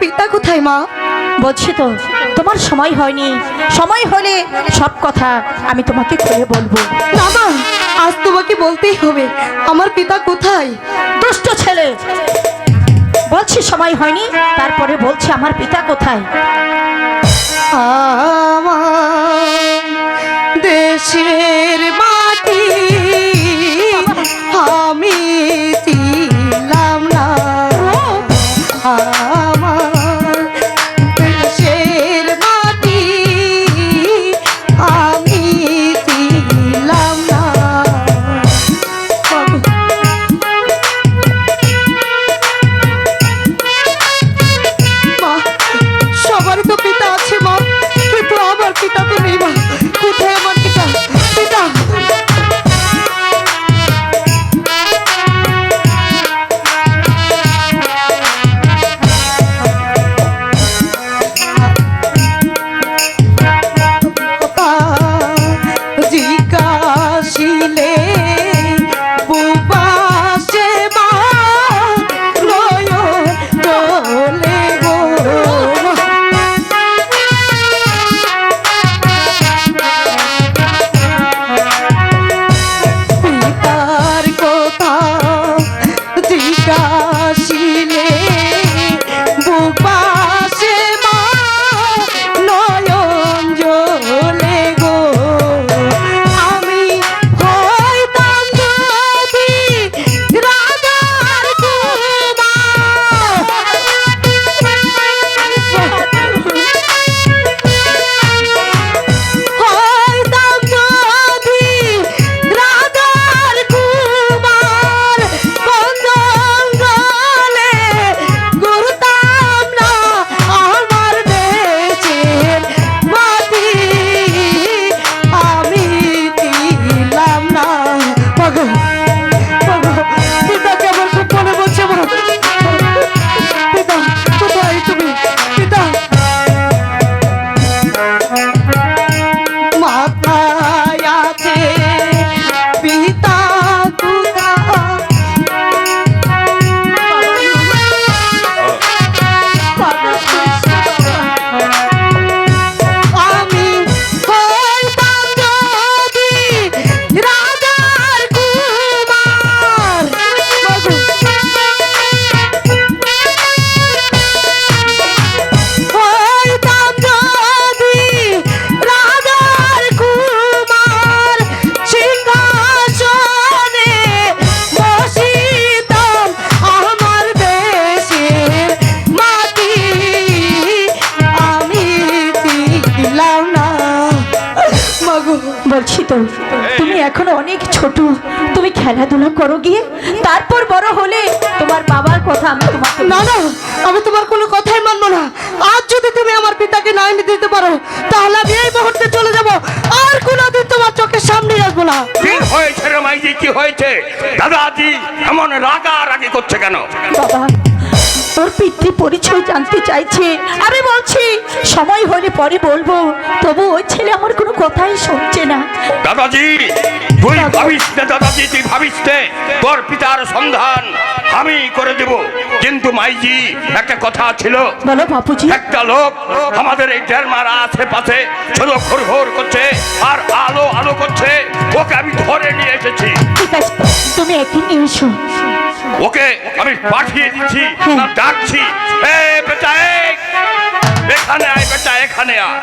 পিতা কোথায় মা? বলছি তো তোমার সময় হয়নি। সময় হলে সব কথা আমি তোমাকে খুলে বলব। না মা আজ তোমাকে বলতেই হবে আমার পিতা কোথায়? দুষ্ট ছেলে! বলছি সময় হয়নি তারপরে বলছি আমার পিতা কোথায়। আমার বলছি তো তুমি এখনও অনেক ছোট। তুমি খেলাধুলা করো গিয়ে তারপর বড় হলে তোমার বাবার কথা আমি তোমাকে না না আমি তোমার কোনো কথাই মানবো না। আজ যদি তুমি আমার পিতাকে না এনে দিতে পারো তাহলে আমি এই মুহূর্তে চলে যাব। আর কোনোদিন তোমার চোখের সামনে আসব না। কি হয়েছে রে মাইজি কি হয়েছে? দাদাজি এমন রাগারাগি করছে কেন? বাবা তোর পিতৃ পরিচয় জানতে চাইছে। আমি বলছি সময় হলে পরে বলব। তবু ওই ছেলে আমার কোনো কথাই শুনছে না। দাদাজি তুই ভাবিস নে দাদাজি তুই ভাবিস তোর পিতার সন্ধান আমি করে দেব। কিন্তু মাইজি একটা কথা ছিল। বলো বাপুজি। একটা লোক আমাদের এই ডেরমার আশেপাশে শুধু ঘোর ঘোর করছে আর আলো আলো করছে। ওকে আমি ধরে নিয়ে এসেছি। ঠিক আছে তুমি একদিন এসো। ওকে আমি পাঠিয়ে দিচ্ছি ডাকছি। এ বেটা এখানে আয় বেটা এখানে আয়।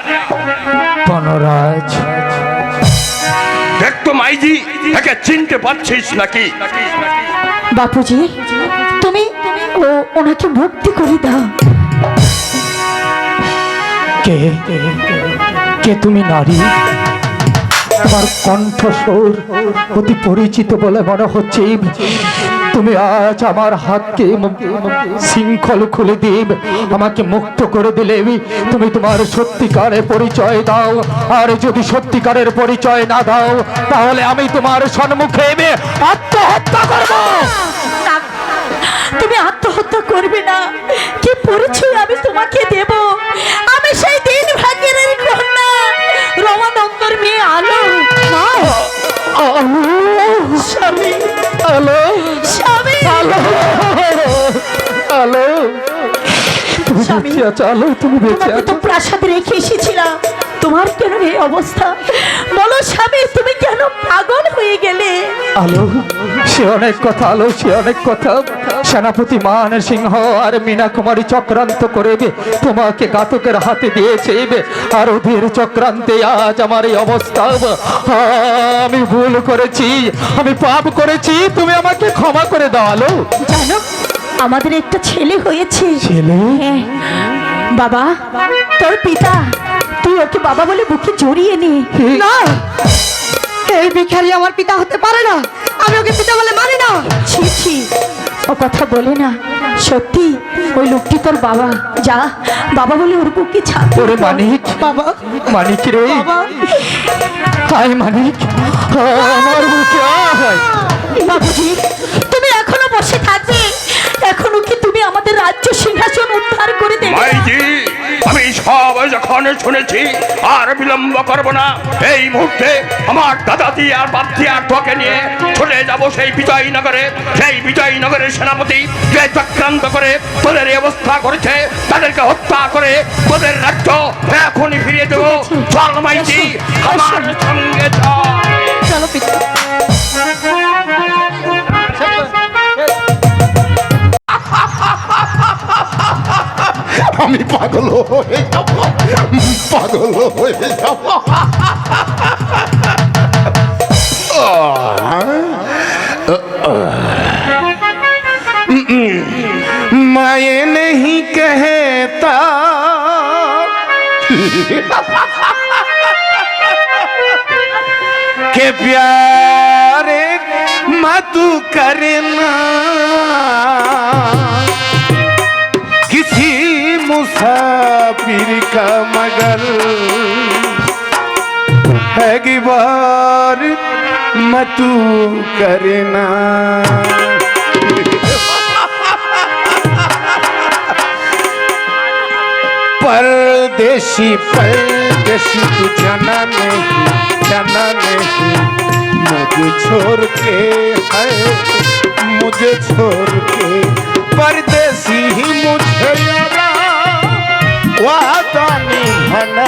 বনরাজ। দেখ মাইজি একে চিনতে পারছিস নাকি? বাপুজি তুমি ও ওনাকে মুক্তি করে দাও। কে? কে তুমি নারী? তোমার কণ্ঠস্বর অতি পরিচিত বলে মনে হচ্ছে। তুমি আজ আমার হাতকে শৃঙ্খল খুলে দিব আমাকে মুক্ত করে দিলে তুমি তোমার সত্যিকারের পরিচয় দাও আর যদি সত্যিকারের পরিচয় না দাও তাহলে আমি তোমার সম্মুখে আত্মহত্যা করব। তুমি আত্মহত্যা করবে না। কি পরিচয় আমি তোমাকে দেব? আমি সেই দিন ভাগ্যের কন্যা রমানন্দর মেয়ে আলো। স্বামী হ্যালো তুমি স্বামী বেঁচে তুমি বেঁচে আছো। প্রাসাদে রেখে এসেছিলাম। তোমার কেন এই অবস্থা? বলো স্বামী তুমি কেন পাগল হয়ে গেলে? আলো সে অনেক কথা আলো সে অনেক কথা। সেনাপতি মান সিংহ আর মীনা কুমারী চক্রান্ত করে তোমাকে ঘাতকের হাতে দিয়েছে আর ওদের চক্রান্তে আজ আমার এই অবস্থা। আমি ভুল করেছি আমি পাপ করেছি তুমি আমাকে ক্ষমা করে দাও আলো। জানো আমাদের একটা ছেলে হয়েছে। ছেলে? হ্যাঁ। বাবা তোর পিতা তুই ওকে বাবা বলে বুকে জড়িয়ে নে। না। এই ভিখারি আমার পিতা হতে পারে না। আমি ওকে পিতা বলে মানি না। ছি ছি। ও কথা বলে না। সত্যি ওই লোকটি তোর বাবা। যা বাবা বলে ওর বুকে ছাপ ওরে মানিক বাবা। মানিক রে। হাই মানিক আমার বুকে বাবুজি তুমি এখনও বসে থাকবে। রাজ্য সিংহাসন উদ্ধার করে দেবে আমি সব যখন শুনেছি আর বিলম্ব করব না। এই মুহূর্তে আমার দাদাদি আর বাপজি আর তোকে নিয়ে চলে যাব সেই বিজয়নগরে। সেই বিজয়নগরের সেনাপতি যে চক্রান্ত করে তোদের অবস্থা করেছে তাদেরকে হত্যা করে তোদের রাজ্য এখনই ফিরিয়ে দেবো। চল মাইজি আমার সঙ্গে চল। চলো পিতা। আমি পাগল হয়ে যাব পাগল হয়ে যাব मैं नहीं कहता के प्यारे मत करना है कि बार मत करना। परदेशी परदेशी, तू जाना नहीं जाना नहीं। मुझे छोड़ के है, मुझे छोड़ के। परदेसी ही मुझे यारा, वादा निभाना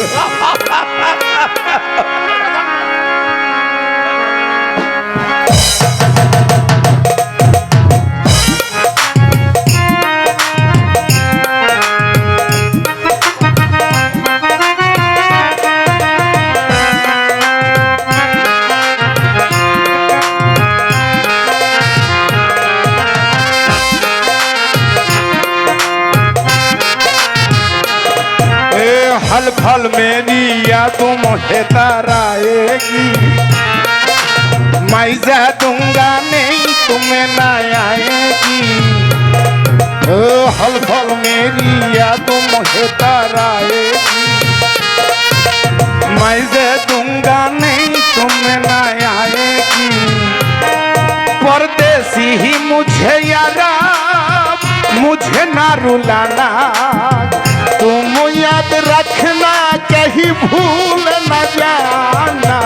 फल मेरी यादों मुझे तराएगी मैं जा दूँगा नहीं, तुम्हें ना आएगी। ओ हल फल मेरी यादों मुझे तराएगी मैं जा दूँगा नहीं, तुम्हें ना आएगी। परदेसी ही मुझे यारा मुझे ना रुलाना। याद रखना कहीं भूल न जाना।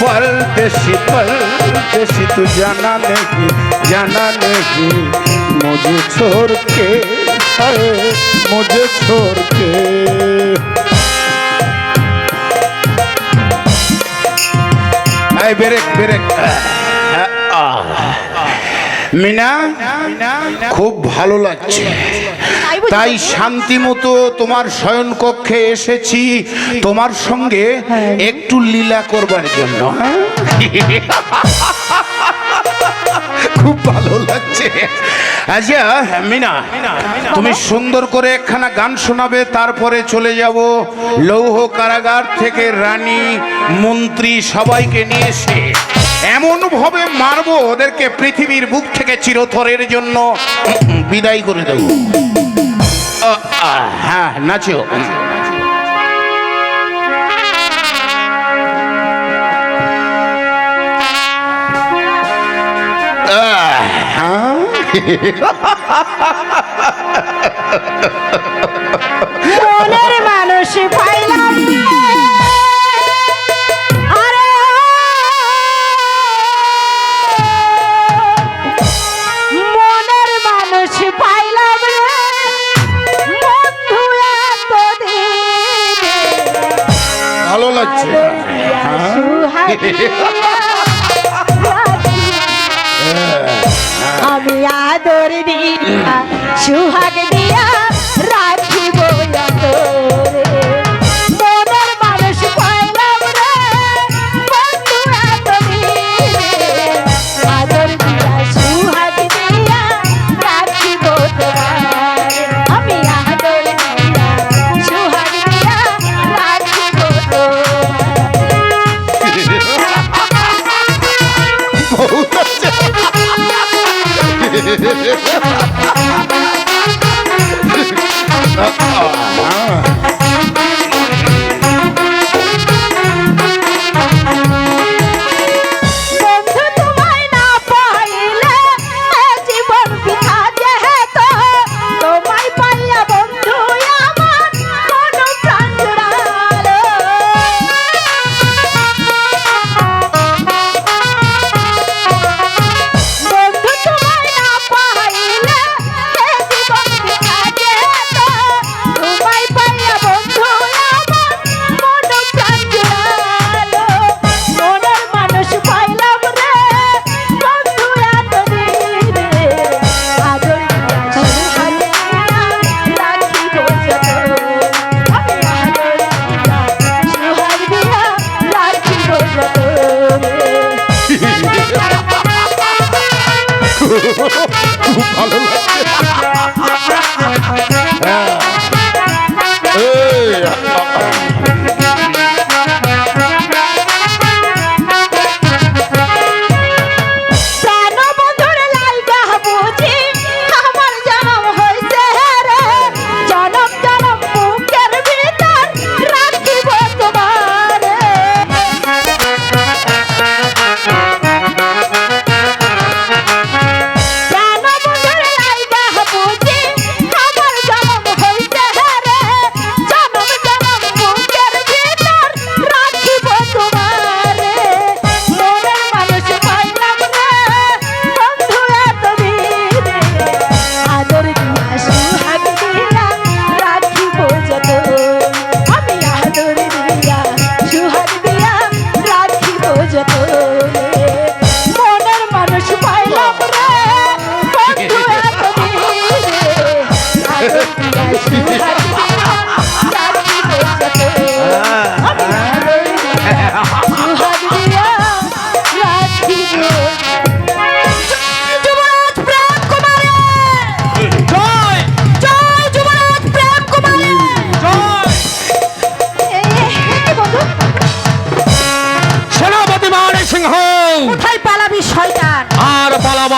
परदेसी परदेसी तू जाना नहीं जाना नहीं। मुझे छोड़ के अरे मुझे छोड़ के। आई Berek, Berek. মিনা, খুব ভালো লাগছে। তাই শান্তি মতো তোমার শয়ন কক্ষে এসেছি। তোমার সঙ্গে একটু লীলা করবার জন্য? খুব ভালো লাগছে। আচ্ছা মিনা, তুমি সুন্দর করে একখানা গান শোনাবে, তারপরে চলে যাব লৌহ কারাগার থেকে রানী, মন্ত্রী সবাইকে নিয়ে এসে। এমন ভাবে মারবো ওদেরকে পৃথিবীর বুক থেকে চিরথরের জন্য। বিদায় করে দেব। হ্যাঁ নাচো। হ্যাঁ। মনের মানুষ পাইলাম আমি আদর দিয়া সুহাগ ভালো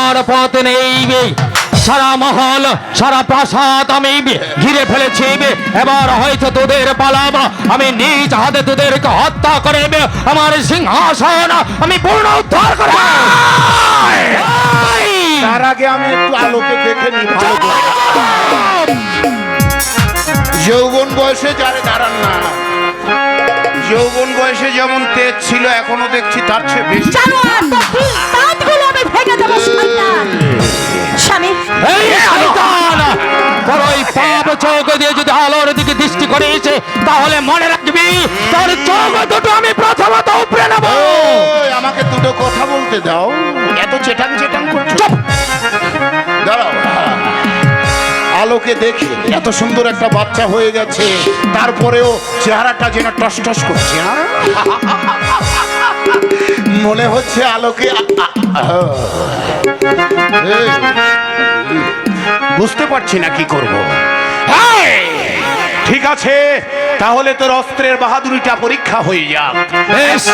পালাবার পথ নেই সারা মহল সারা প্রাসাদ আমি ঘিরে ফেলেছি এবার হয়তো তোদের পালাম আমি নিজ হাতে তোদেরকে হত্যা করে আমার সিংহাসন আমি পূর্ণ উদ্ধার করে তার আগে আমি একটু আলোকে দেখে নিই যৌবন বয়সে যারে দাঁড়ান না। যৌবন বয়সে যেমন তেজ ছিল এখনও দেখছি তার চেয়ে বেশি। করেছে তাহলে মনে রাখবি তোর চোখ দুটো আমি প্রথমত উপরে নেব। আমাকে দুটো কথা বলতে দাও। এত চেটাং চেটাং করছ। দাঁড়াও আলোকে দেখে এত সুন্দর একটা বাচ্চা হয়ে গেছে তারপরেও চেহারাটা যেন টস টস করছে হ্যাঁ? মনে হচ্ছে আলোকে বুঝতে পারছি না কি করব। এই, ঠিক আছে তাহলে তোর অস্ত্রের বাহাদুরিটা পরীক্ষা হয়ে যাক। বেশ।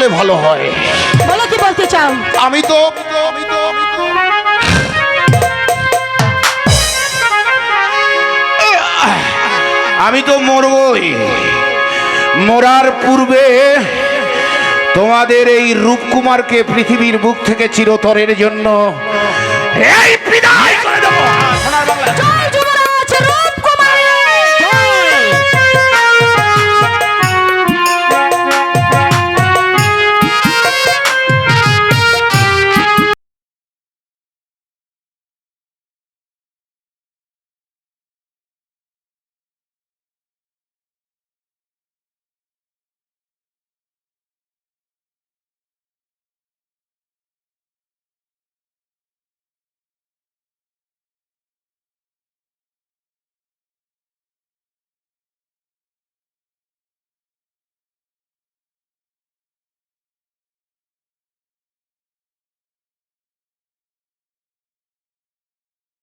করলে ভালো হয়। বলো কি বলতে চাও? আমি তো আমি তো মরবই। মরার পূর্বে তোমাদের এই রূপকুমারকে পৃথিবীর বুক থেকে চিরতরের জন্য এই বিদায় করে দেবো।